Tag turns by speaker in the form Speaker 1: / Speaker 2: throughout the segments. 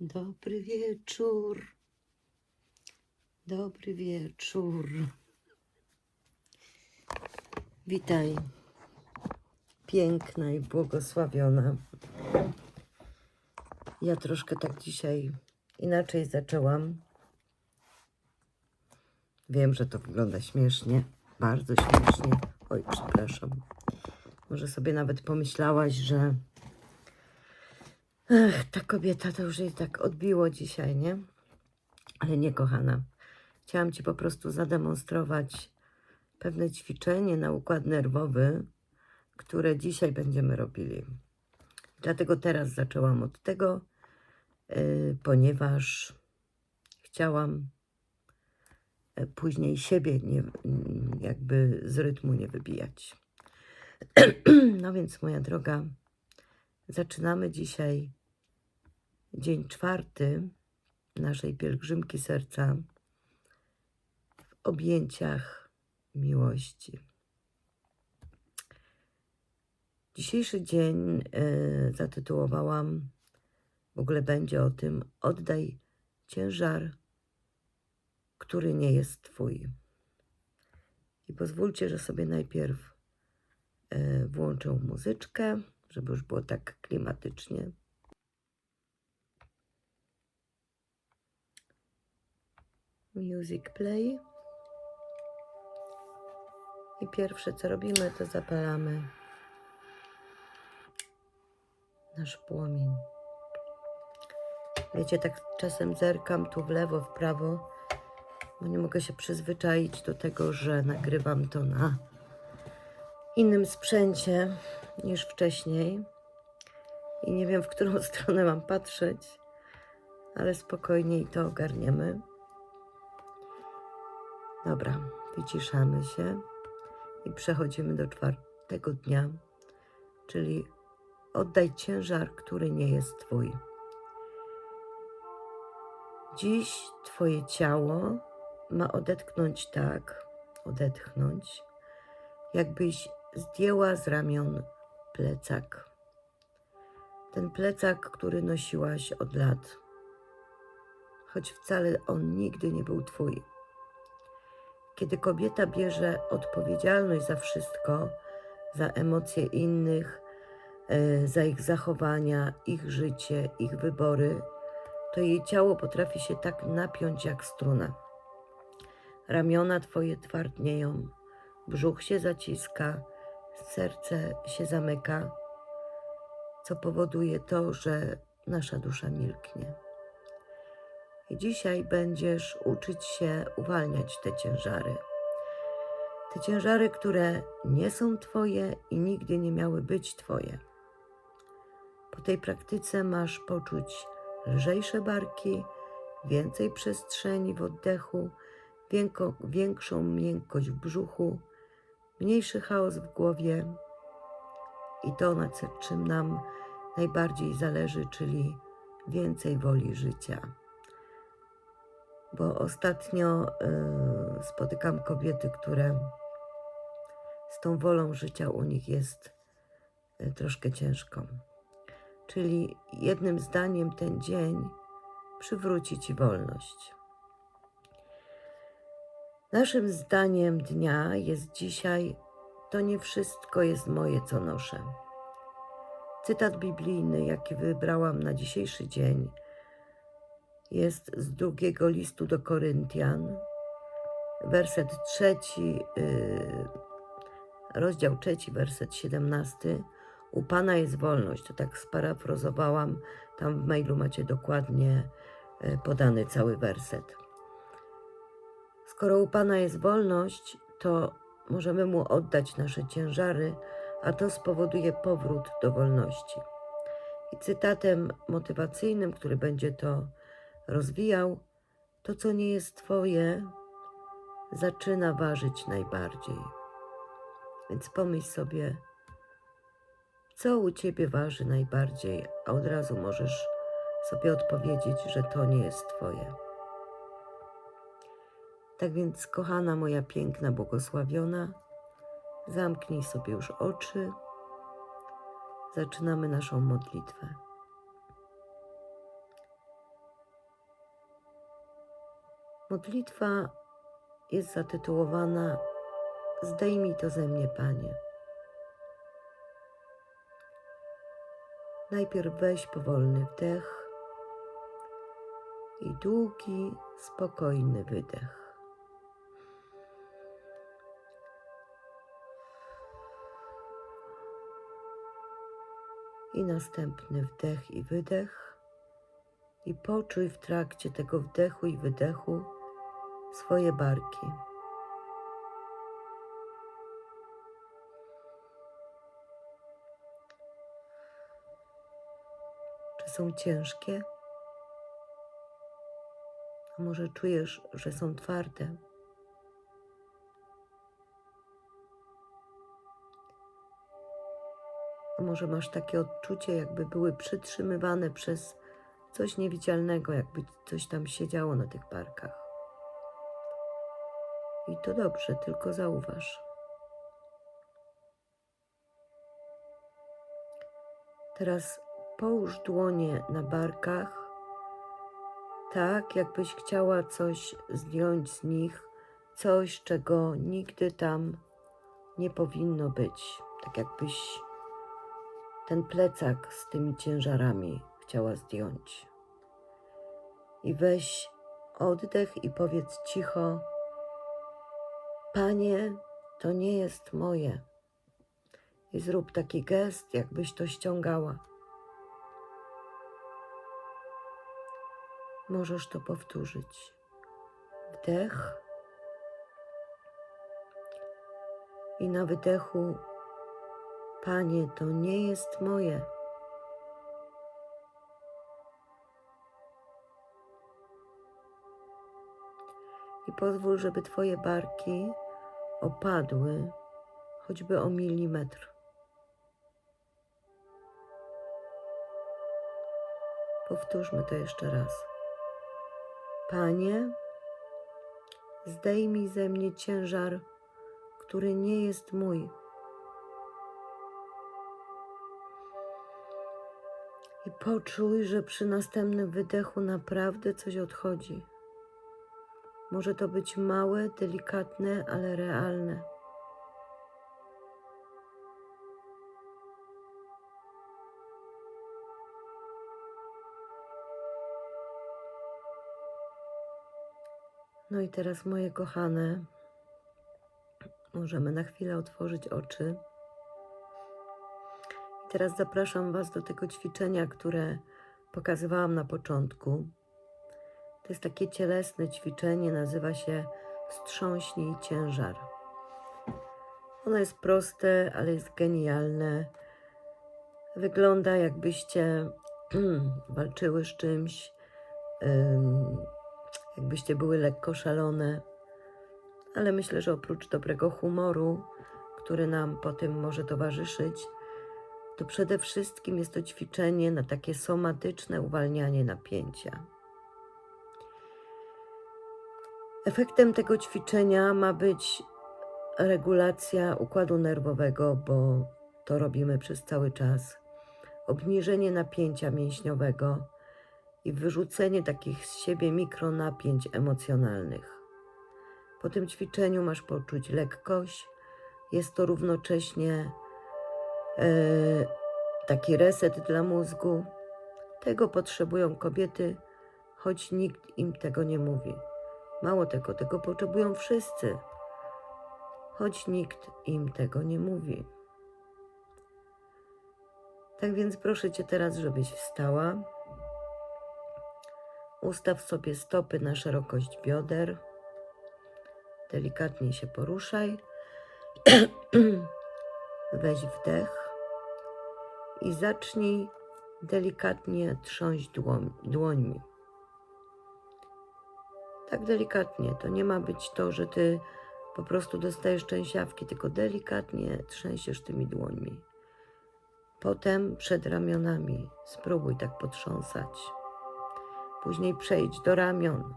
Speaker 1: Dobry wieczór. Dobry wieczór. Witaj, piękna i błogosławiona. Ja troszkę tak dzisiaj inaczej zaczęłam. Wiem, że to wygląda śmiesznie, bardzo śmiesznie. Oj, przepraszam. Może sobie nawet pomyślałaś, że Ech, ta kobieta to już jej tak odbiło dzisiaj, nie? Ale nie, kochana. Chciałam Ci po prostu zademonstrować pewne ćwiczenie na układ nerwowy, które dzisiaj będziemy robili. Dlatego teraz zaczęłam od tego, yy, ponieważ chciałam yy, później siebie nie, jakby z rytmu nie wybijać. No więc, moja droga, zaczynamy dzisiaj dzień czwarty naszej pielgrzymki serca w objęciach miłości. Dzisiejszy dzień y, zatytułowałam, w ogóle będzie o tym, oddaj ciężar, który nie jest Twój. I pozwólcie, że sobie najpierw y, włączę muzyczkę, żeby już było tak klimatycznie. Music play. I pierwsze co robimy, to zapalamy nasz płomień. Wiecie, tak czasem zerkam tu w lewo, w prawo, bo nie mogę się przyzwyczaić do tego, że nagrywam to na innym sprzęcie niż wcześniej. I nie wiem, w którą stronę mam patrzeć, ale spokojnie i to ogarniemy. Dobra, wyciszamy się i przechodzimy do czwartego dnia, czyli oddaj ciężar, który nie jest Twój. Dziś Twoje ciało ma odetchnąć tak, odetchnąć, jakbyś zdjęła z ramion plecak. Ten plecak, który nosiłaś od lat, choć wcale on nigdy nie był Twój. Kiedy kobieta bierze odpowiedzialność za wszystko, za emocje innych, e, za ich zachowania, ich życie, ich wybory, to jej ciało potrafi się tak napiąć jak struna. Ramiona twoje twardnieją, brzuch się zaciska, serce się zamyka, co powoduje to, że nasza dusza milknie. Dzisiaj będziesz uczyć się uwalniać te ciężary. Te ciężary, które nie są Twoje i nigdy nie miały być Twoje. Po tej praktyce masz poczuć lżejsze barki, więcej przestrzeni w oddechu, większą miękkość w brzuchu, mniejszy chaos w głowie i to, na co, czym nam najbardziej zależy, czyli więcej woli życia bo ostatnio y, spotykam kobiety, które z tą wolą życia u nich jest y, troszkę ciężko. Czyli jednym zdaniem ten dzień przywróci ci wolność. Naszym zdaniem dnia jest dzisiaj: To nie wszystko jest moje, co noszę. Cytat biblijny, jaki wybrałam na dzisiejszy dzień, jest z drugiego listu do Koryntian, werset trzeci, yy, rozdział trzeci, werset siedemnasty. U Pana jest wolność. To tak sparafrazowałam. Tam w mailu macie dokładnie yy, podany cały werset. Skoro u Pana jest wolność, to możemy Mu oddać nasze ciężary, a to spowoduje powrót do wolności. I cytatem motywacyjnym, który będzie to rozwijał, to co nie jest Twoje, zaczyna ważyć najbardziej. Więc pomyśl sobie, co u Ciebie waży najbardziej, a od razu możesz sobie odpowiedzieć, że to nie jest Twoje. Tak więc, kochana moja piękna, błogosławiona, zamknij sobie już oczy. Zaczynamy naszą modlitwę. Modlitwa jest zatytułowana Zdejmij to ze mnie, Panie. Najpierw weź powolny wdech i długi, spokojny wydech. I następny wdech i wydech. I poczuj w trakcie tego wdechu i wydechu swoje barki. Czy są ciężkie? A może czujesz, że są twarde? A może masz takie odczucie, jakby były przytrzymywane przez coś niewidzialnego, jakby coś tam siedziało na tych barkach. I to dobrze, tylko zauważ. Teraz połóż dłonie na barkach, tak jakbyś chciała coś zdjąć z nich, coś, czego nigdy tam nie powinno być. Tak jakbyś ten plecak z tymi ciężarami chciała zdjąć. I weź oddech i powiedz cicho: Panie, to nie jest moje. I zrób taki gest, jakbyś to ściągała. Możesz to powtórzyć. Wdech. I na wydechu, Panie, to nie jest moje. I pozwól, żeby Twoje barki opadły choćby o milimetr. Powtórzmy to jeszcze raz. Panie, zdejmij ze mnie ciężar, który nie jest mój. I poczuj, że przy następnym wydechu naprawdę coś odchodzi. Może to być małe, delikatne, ale realne. No i teraz, moje kochane, możemy na chwilę otworzyć oczy. I teraz zapraszam Was do tego ćwiczenia, które pokazywałam na początku. To jest takie cielesne ćwiczenie, nazywa się Strząśnij ciężar. Ono jest proste, ale jest genialne. Wygląda, jakbyście walczyły z czymś, ym, jakbyście były lekko szalone, ale myślę, że oprócz dobrego humoru, który nam po tym może towarzyszyć, to przede wszystkim jest to ćwiczenie na takie somatyczne uwalnianie napięcia. Efektem tego ćwiczenia ma być regulacja układu nerwowego, bo to robimy przez cały czas, obniżenie napięcia mięśniowego i wyrzucenie takich z siebie mikronapięć emocjonalnych. Po tym ćwiczeniu masz poczuć lekkość, jest to równocześnie e, taki reset dla mózgu. Tego potrzebują kobiety, choć nikt im tego nie mówi. Mało tego, tego potrzebują wszyscy, choć nikt im tego nie mówi. Tak więc proszę Cię teraz, żebyś wstała. Ustaw sobie stopy na szerokość bioder. Delikatnie się poruszaj. Weź wdech i zacznij delikatnie trząść dłoń, dłońmi. Tak delikatnie. To nie ma być to, że ty po prostu dostajesz częściawki, tylko delikatnie trzęsiesz tymi dłońmi. Potem przed ramionami spróbuj tak potrząsać. Później przejdź do ramion,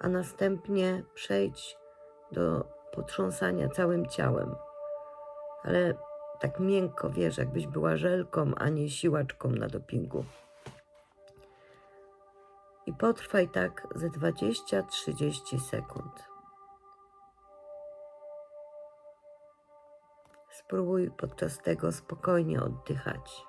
Speaker 1: a następnie przejdź do potrząsania całym ciałem. Ale tak miękko, wiesz, jakbyś była żelką, a nie siłaczką na dopingu. I potrwaj tak ze 20-30 sekund. Spróbuj podczas tego spokojnie oddychać.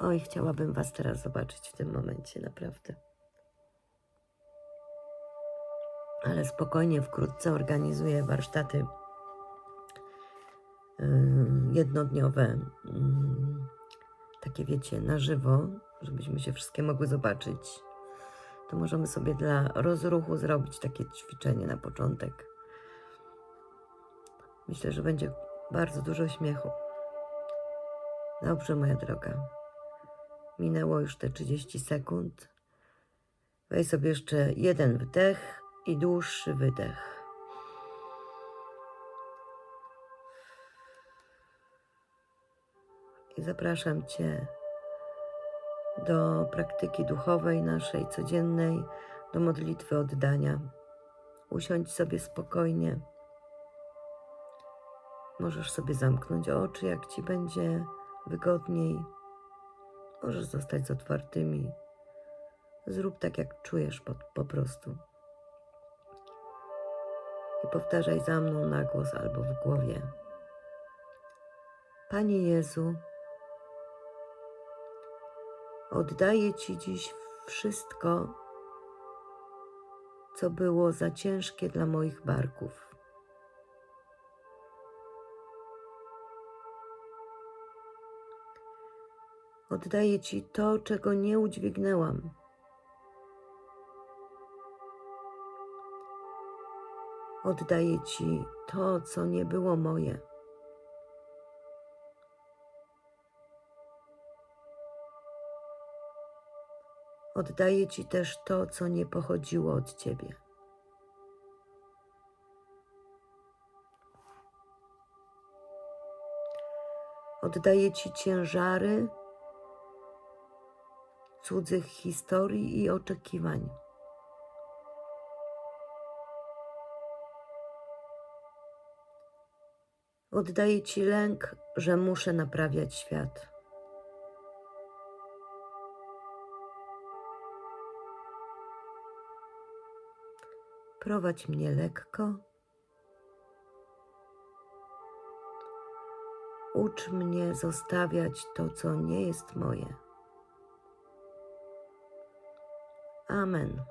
Speaker 1: Oj, chciałabym Was teraz zobaczyć w tym momencie, naprawdę. Ale spokojnie, wkrótce organizuję warsztaty jednodniowe, takie wiecie, na żywo, żebyśmy się wszystkie mogły zobaczyć. To możemy sobie dla rozruchu zrobić takie ćwiczenie na początek. Myślę, że będzie bardzo dużo śmiechu. Dobrze, moja droga. Minęło już te 30 sekund. Weź sobie jeszcze jeden wdech i dłuższy wydech. I zapraszam Cię do praktyki duchowej naszej codziennej, do modlitwy oddania. Usiądź sobie spokojnie. Możesz sobie zamknąć oczy, jak Ci będzie wygodniej. Możesz zostać z otwartymi. Zrób tak, jak czujesz po, po prostu. I powtarzaj za mną na głos albo w głowie. Panie Jezu, oddaję Ci dziś wszystko, co było za ciężkie dla moich barków. Oddaję Ci to, czego nie udźwignęłam. Oddaję Ci to, co nie było moje. Oddaję Ci też to, co nie pochodziło od Ciebie. Oddaję Ci ciężary cudzych historii i oczekiwań. Oddaję Ci lęk, że muszę naprawiać świat. Prowadź mnie lekko. Ucz mnie zostawiać to, co nie jest moje. Amen.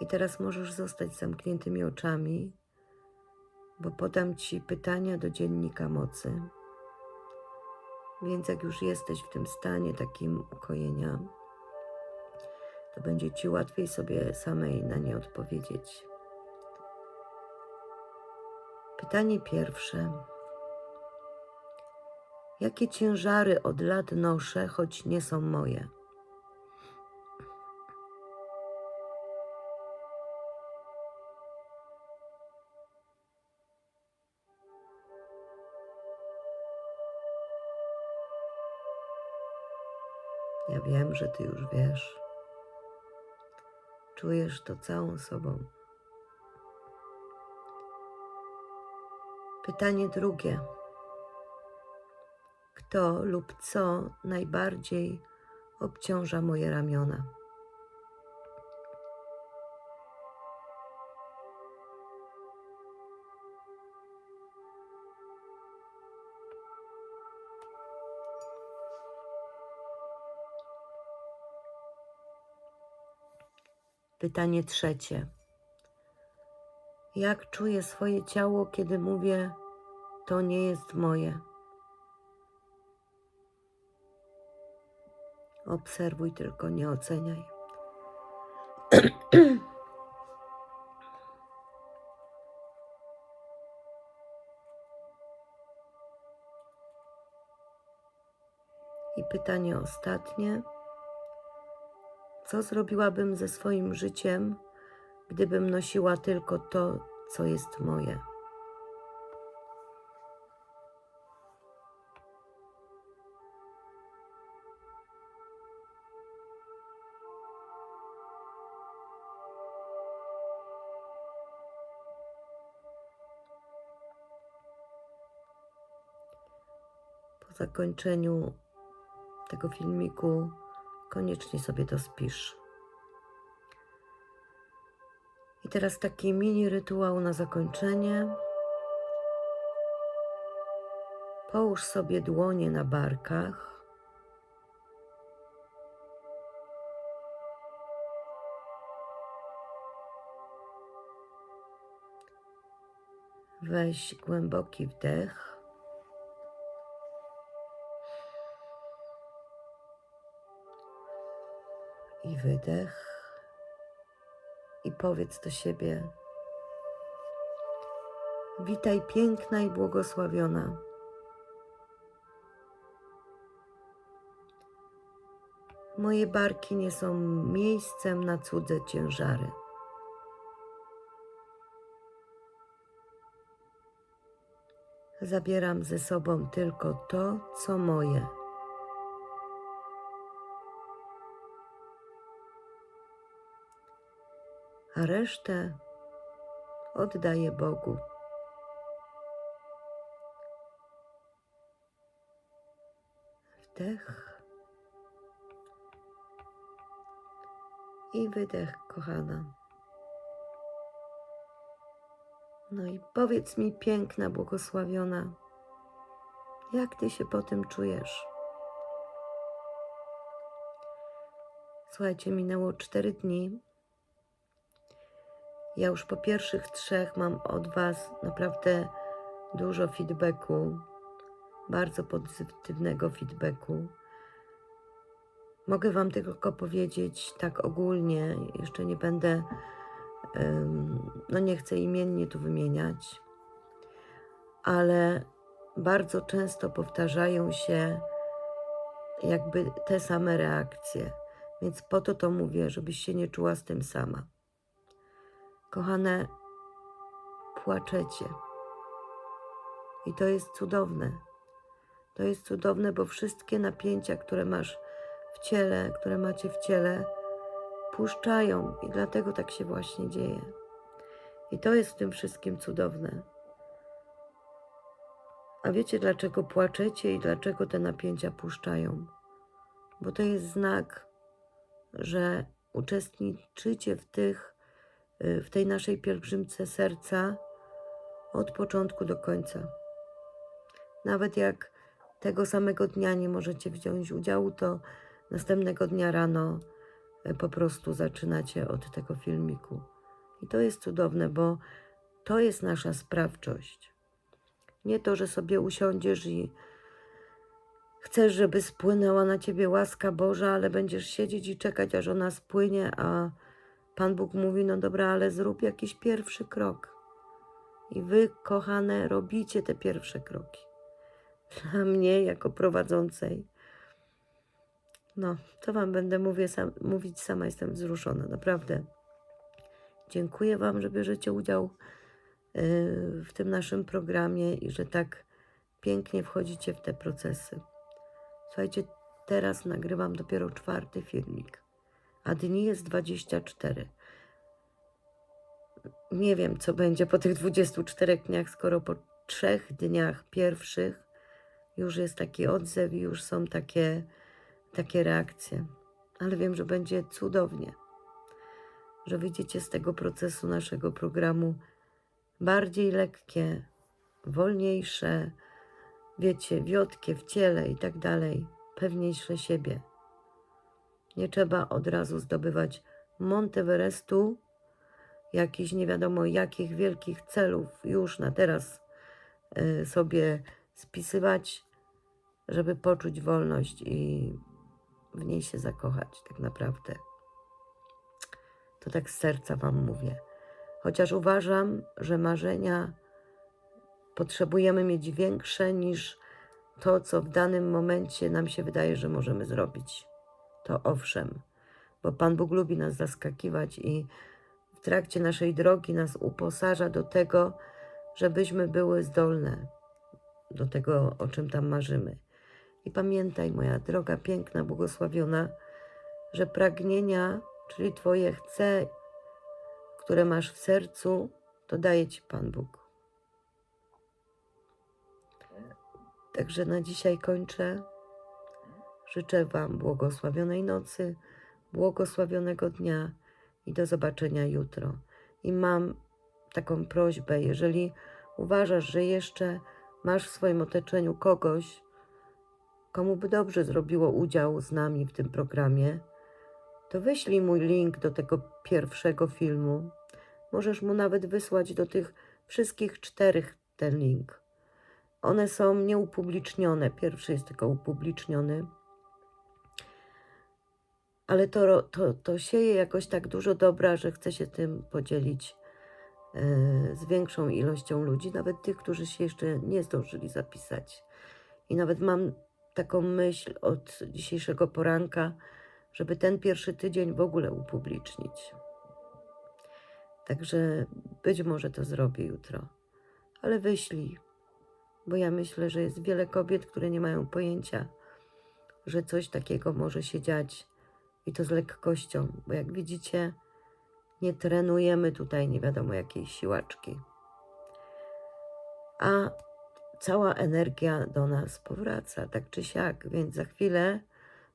Speaker 1: I teraz możesz zostać z zamkniętymi oczami, bo podam Ci pytania do dziennika mocy. Więc jak już jesteś w tym stanie takim ukojenia, to będzie Ci łatwiej sobie samej na nie odpowiedzieć. Pytanie pierwsze. Jakie ciężary od lat noszę, choć nie są moje? Ja wiem, że Ty już wiesz. Czujesz to całą sobą. Pytanie drugie. Kto lub co najbardziej obciąża moje ramiona? Pytanie trzecie. Jak czuję swoje ciało, kiedy mówię, to nie jest moje? Obserwuj tylko, nie oceniaj. I pytanie ostatnie. Co zrobiłabym ze swoim życiem, gdybym nosiła tylko to, co jest moje? zakończeniu tego filmiku koniecznie sobie to spisz. I teraz taki mini rytuał na zakończenie. Połóż sobie dłonie na barkach. Weź głęboki wdech. I wydech. I powiedz do siebie: Witaj, piękna i błogosławiona. Moje barki nie są miejscem na cudze ciężary. Zabieram ze sobą tylko to, co moje. A resztę oddaję Bogu. Wdech i wydech, kochana. No i powiedz mi, piękna, błogosławiona, jak ty się po tym czujesz? Słuchajcie, minęło cztery dni. Ja już po pierwszych trzech mam od Was naprawdę dużo feedbacku, bardzo pozytywnego feedbacku. Mogę Wam tylko powiedzieć tak ogólnie, jeszcze nie będę no nie chcę imiennie tu wymieniać, ale bardzo często powtarzają się jakby te same reakcje. Więc po to to mówię, żebyś się nie czuła z tym sama. Kochane, płaczecie. I to jest cudowne. To jest cudowne, bo wszystkie napięcia, które masz w ciele, które macie w ciele, puszczają i dlatego tak się właśnie dzieje. I to jest w tym wszystkim cudowne. A wiecie, dlaczego płaczecie i dlaczego te napięcia puszczają? Bo to jest znak, że uczestniczycie w, tych, w tej naszej pielgrzymce serca od początku do końca. Nawet jak tego samego dnia nie możecie wziąć udziału, to następnego dnia rano y, po prostu zaczynacie od tego filmiku. I to jest cudowne, bo to jest nasza sprawczość. Nie to, że sobie usiądziesz i chcesz, żeby spłynęła na ciebie łaska Boża, ale będziesz siedzieć i czekać, aż ona spłynie, a Pan Bóg mówi: No dobra, ale zrób jakiś pierwszy krok. I wy, kochane, robicie te pierwsze kroki. Dla mnie, jako prowadzącej, no, co Wam będę mówię, sam, mówić, sama jestem wzruszona, naprawdę. Dziękuję Wam, że bierzecie udział yy, w tym naszym programie i że tak pięknie wchodzicie w te procesy. Słuchajcie, teraz nagrywam dopiero czwarty filmik, a dni jest 24. Nie wiem, co będzie po tych 24 dniach, skoro po trzech dniach pierwszych już jest taki odzew i już są takie, takie reakcje. Ale wiem, że będzie cudownie, że wyjdziecie z tego procesu naszego programu bardziej lekkie, wolniejsze, wiecie, wiotkie w ciele i tak dalej, pewniejsze siebie. Nie trzeba od razu zdobywać Monteverestu, jakichś nie wiadomo jakich wielkich celów już na teraz y, sobie spisywać, żeby poczuć wolność i w niej się zakochać, tak naprawdę. To tak z serca Wam mówię. Chociaż uważam, że marzenia potrzebujemy mieć większe niż to, co w danym momencie nam się wydaje, że możemy zrobić. To owszem, bo Pan Bóg lubi nas zaskakiwać i w trakcie naszej drogi nas uposaża do tego, żebyśmy były zdolne do tego, o czym tam marzymy. I pamiętaj, moja droga, piękna, błogosławiona, że pragnienia, czyli Twoje chce, które masz w sercu, to daje Ci Pan Bóg. Także na dzisiaj kończę. Życzę Wam błogosławionej nocy, błogosławionego dnia i do zobaczenia jutro. I mam taką prośbę, jeżeli uważasz, że jeszcze masz w swoim otoczeniu kogoś, komu by dobrze zrobiło udział z nami w tym programie, to wyślij mój link do tego pierwszego filmu. Możesz mu nawet wysłać do tych wszystkich czterech ten link. One są nieupublicznione. Pierwszy jest tylko upubliczniony. Ale to, to, to sieje jakoś tak dużo dobra, że chcę się tym podzielić e, z większą ilością ludzi, nawet tych, którzy się jeszcze nie zdążyli zapisać. I nawet mam taką myśl od dzisiejszego poranka, żeby ten pierwszy tydzień w ogóle upublicznić. Także być może to zrobię jutro, ale wyślij, bo ja myślę, że jest wiele kobiet, które nie mają pojęcia, że coś takiego może się dziać i to z lekkością, bo jak widzicie, nie trenujemy tutaj nie wiadomo jakiej siłaczki. A cała energia do nas powraca, tak czy siak, więc za chwilę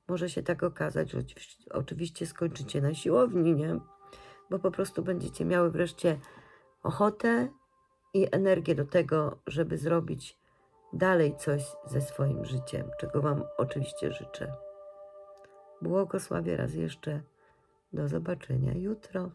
Speaker 1: może się tak okazać, że oczywiście- skończycie na siłowni, nie? Bo po prostu będziecie miały wreszcie ochotę i energię do tego, żeby zrobić dalej coś ze swoim życiem, czego Wam oczywiście życzę. Błogosławię raz jeszcze. Do zobaczenia jutro.